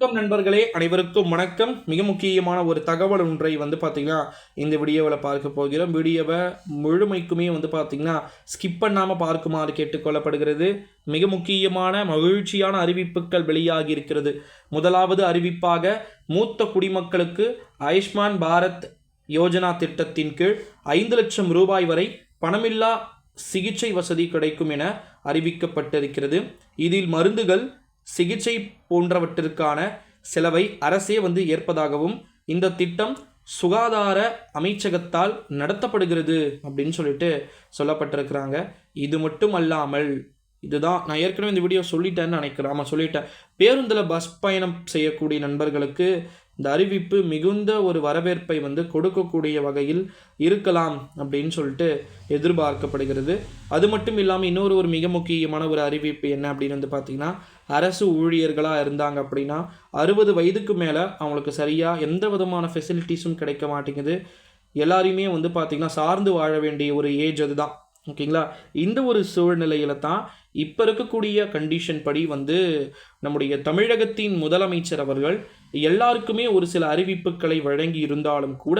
வணக்கம் நண்பர்களே அனைவருக்கும் வணக்கம். மிக முக்கியமான ஒரு தகவல் ஒன்றை வந்து பார்த்தீங்கன்னா இந்த வீடியோவில் பார்க்க போகிறோம். வீடியோவை முழுமைக்குமே வந்து பார்த்தீங்கன்னா ஸ்கிப் பண்ணாமல் பார்க்குமாறு கேட்டுக்கொள்ளப்படுகிறது. மிக முக்கியமான மகிழ்ச்சியான அறிவிப்புகள் வெளியாகி இருக்கிறது. முதலாவது அறிவிப்பாக மூத்த குடிமக்களுக்கு ஆயுஷ்மான் பாரத் யோஜனா திட்டத்தின் கீழ் ஐந்து லட்சம் ரூபாய் வரை பணமில்லா சிகிச்சை வசதி கிடைக்கும் என அறிவிக்கப்பட்டிருக்கிறது. இதில் மருந்துகள் சிகிச்சை போன்றவற்றிற்கான செலவை அரசே வந்து ஏற்பதாகவும் இந்த திட்டம் சுகாதார அமைச்சகத்தால் நடத்தப்படுகிறது அப்படின்னு சொல்லிட்டு சொல்லப்பட்டிருக்கிறாங்க. இது மட்டும் அல்லாமல் இதுதான் நான் ஏற்கனவே இந்த வீடியோ சொல்லிட்டேன்னு நினைக்கிறேன். ஆமாம் சொல்லிட்டேன். பேருந்தில் பஸ் பயணம் செய்யக்கூடிய நண்பர்களுக்கு இந்த அறிவிப்பு மிகுந்த ஒரு வரவேற்பை வந்து கொடுக்கக்கூடிய வகையில் இருக்கலாம் அப்படின்னு சொல்லிட்டு எதிர்பார்க்கப்படுகிறது. அது மட்டும் இல்லாமல் இன்னொரு ஒரு மிக முக்கியமான ஒரு அறிவிப்பு என்ன அப்படின்னு வந்து பார்த்திங்கன்னா அரசு ஊழியர்களாக இருந்தாங்க அப்படின்னா அறுபது வயதுக்கு மேலே அவங்களுக்கு சரியாக எந்த விதமான ஃபெசிலிட்டிஸும் கிடைக்க மாட்டேங்குது. எல்லாரையுமே வந்து பார்த்திங்கன்னா சார்ந்து வாழ வேண்டிய ஒரு ஏஜ் அதுதான். ஓகேங்களா? இந்த ஒரு சூழ்நிலையில தான் இப்போ இருக்கக்கூடிய கண்டிஷன் படி வந்து நம்முடைய தமிழகத்தின் முதலமைச்சர் அவர்கள் எல்லாருக்குமே ஒரு சில அறிவிப்புகளை வழங்கி இருந்தாலும் கூட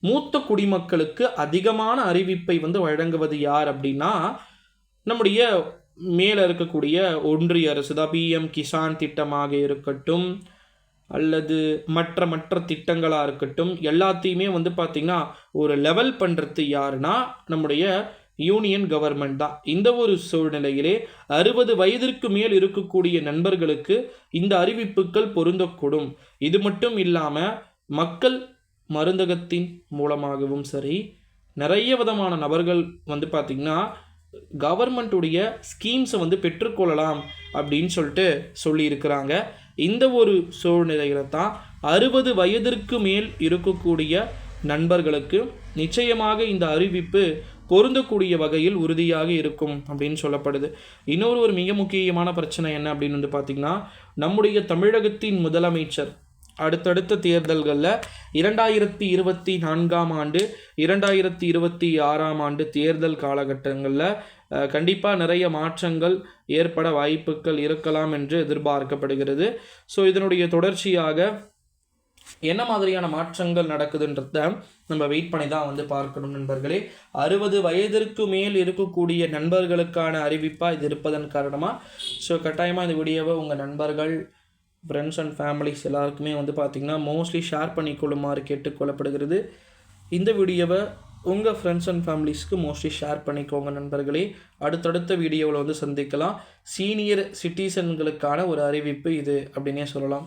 மூத்த குடிமக்களுக்கு அதிகமான அறிவிப்பை வந்து வழங்குவது யார் அப்படின்னா நம்முடைய மேலே இருக்கக்கூடிய ஒன்றிய அரசு தான். பிஎம் கிசான் திட்டமாக இருக்கட்டும் அல்லது மற்ற மற்ற திட்டங்களாக இருக்கட்டும் எல்லாத்தையுமே வந்து பார்த்திங்கன்னா ஒரு லெவல் பண்ணுறது யாருன்னா நம்முடைய யூனியன் கவர்மெண்ட் தான். இந்த ஒரு சூழ்நிலையிலே அறுபது வயதிற்கு மேல் இருக்கக்கூடிய நண்பர்களுக்கு இந்த அறிவிப்புகள் பொருந்தக்கூடும். இது மட்டும் இல்லாமல் மக்கள் மருந்தகத்தின் மூலமாகவும் சரி நிறைய விதமான நபர்கள் வந்து பார்த்திங்கன்னா கவர்மெண்ட்டுடைய ஸ்கீம்ஸை வந்து பெற்றுக்கொள்ளலாம் அப்படின்னு சொல்லிட்டு சொல்லியிருக்கிறாங்க. இந்த ஒரு சூழ்நிலையில தான் அறுபது வயதிற்கு மேல் இருக்கக்கூடிய நண்பர்களுக்கு நிச்சயமாக இந்த அறிவிப்பு பொருந்தக்கூடிய வகையில் உறுதியாக இருக்கும் அப்படின்னு சொல்லப்படுது. இன்னொரு ஒரு மிக முக்கியமான பிரச்சனை என்ன அப்படின்னு வந்து பார்த்திங்கன்னா நம்முடைய தமிழகத்தின் முதலமைச்சர் அடுத்தடுத்த தேர்தல்களில் இரண்டாயிரத்தி இருபத்தி நான்காம் ஆண்டு இரண்டாயிரத்தி இருபத்தி ஆறாம் ஆண்டு தேர்தல் காலகட்டங்களில் கண்டிப்பாக நிறைய மாற்றங்கள் ஏற்பட வாய்ப்புகள் இருக்கலாம் என்று எதிர்பார்க்கப்படுகிறது. ஸோ இதனுடைய தொடர்ச்சியாக என்ன மாதிரியான மாற்றங்கள் நடக்குதுன்றத நம்ம வெயிட் பண்ணி தான் வந்து பார்க்கணும் நண்பர்களே. அறுபது வயதிற்கு மேல் இருக்கக்கூடிய நண்பர்களுக்கான அறிவிப்பாக இது இருப்பதன் காரணமாக ஸோ கட்டாயமாக இந்த வீடியோவை உங்கள் நண்பர்கள் ஃப்ரெண்ட்ஸ் அண்ட் ஃபேமிலிஸ் எல்லாருக்குமே வந்து பார்த்திங்கன்னா மோஸ்ட்லி ஷேர் பண்ணிக்கொள்ளுமாறு கேட்டுக்கொள்ளப்படுகிறது. இந்த வீடியோவை உங்கள் ஃப்ரெண்ட்ஸ் அண்ட் ஃபேமிலிஸ்க்கு மோஸ்ட்லி ஷேர் பண்ணிக்கோங்க நண்பர்களே. அடுத்தடுத்த வீடியோவில் வந்து சந்திக்கலாம். சீனியர் சிட்டிசன்களுக்கான ஒரு அறிவிப்பு இது அப்படின்னே சொல்லலாம்.